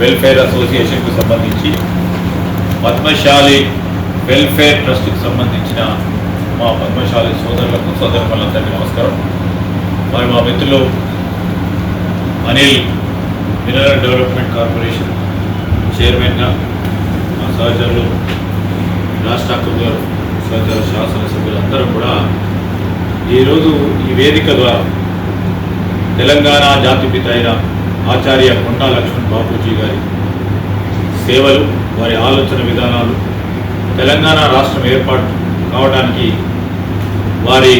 Welfare అసోసియేషన్కు సంబంధించి Padmashali welfare ట్రస్ట్కి సంబంధించిన మా పద్మశాలి సోదరులకు సోదరులందరికీ నమస్కారం. మరి మా మిత్రులు అనిల్ మినరల్ డెవలప్మెంట్ కార్పొరేషన్ చైర్మన్గా మా సహచరులు రాష్ట్ర గారు సహచర శాసనసభ్యులందరూ కూడా ఈరోజు ఈ వేదిక ద్వారా తెలంగాణ జాతిపిత అయిన ఆచార్య కొండా లక్ష్మణ్ బాపూజీ గారి సేవలు వారి ఆలోచన విధానాలు తెలంగాణ రాష్ట్రం ఏర్పాటు కావడానికి వారి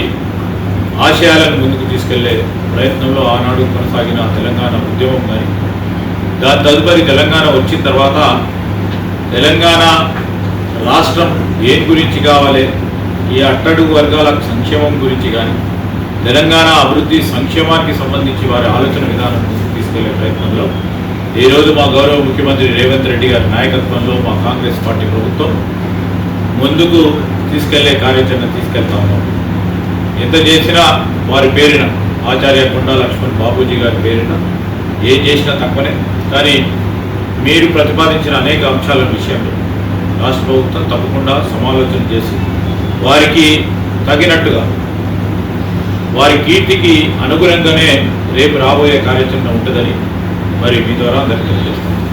ఆశయాలను ముందుకు తీసుకెళ్ళే ప్రయత్నంలో ఆనాడు కొనసాగిన తెలంగాణ ఉద్యమం కానీ దాని తదుపరి తెలంగాణ వచ్చిన తర్వాత తెలంగాణ రాష్ట్రం ఏం గురించి కావాలి ఈ అట్టడుగు వర్గాల సంక్షేమం గురించి కానీ తెలంగాణ అభివృద్ధి సంక్షేమానికి సంబంధించి వారి ఆలోచన విధానం తీసుకెళ్ళే ప్రయత్నంలో. ఈరోజు మా గౌరవ ముఖ్యమంత్రి రేవంత్ రెడ్డి గారి నాయకత్వంలో మా కాంగ్రెస్ పార్టీ ప్రభుత్వం ముందుకు తీసుకెళ్ళే కార్యాచరణ తీసుకెళ్తా ఉన్నాం. ఎంత చేసినా వారి పేరిన ఆచార్య కొండా లక్ష్మణ్ బాబూజీ గారి పేరిన ఏం చేసినా తక్కువనే కానీ మీరు ప్రతిపాదించిన అనేక అంశాల విషయంలో రాష్ట్ర ప్రభుత్వం తప్పకుండా సమాలోచన చేసి వారికి తగినట్టుగా వారి కీర్తికి అనుగుణంగానే రేపు రాబోయే కార్యాచరణ ఉంటుందని మరి మీ ద్వారా అందరికీ తెలియజేస్తాను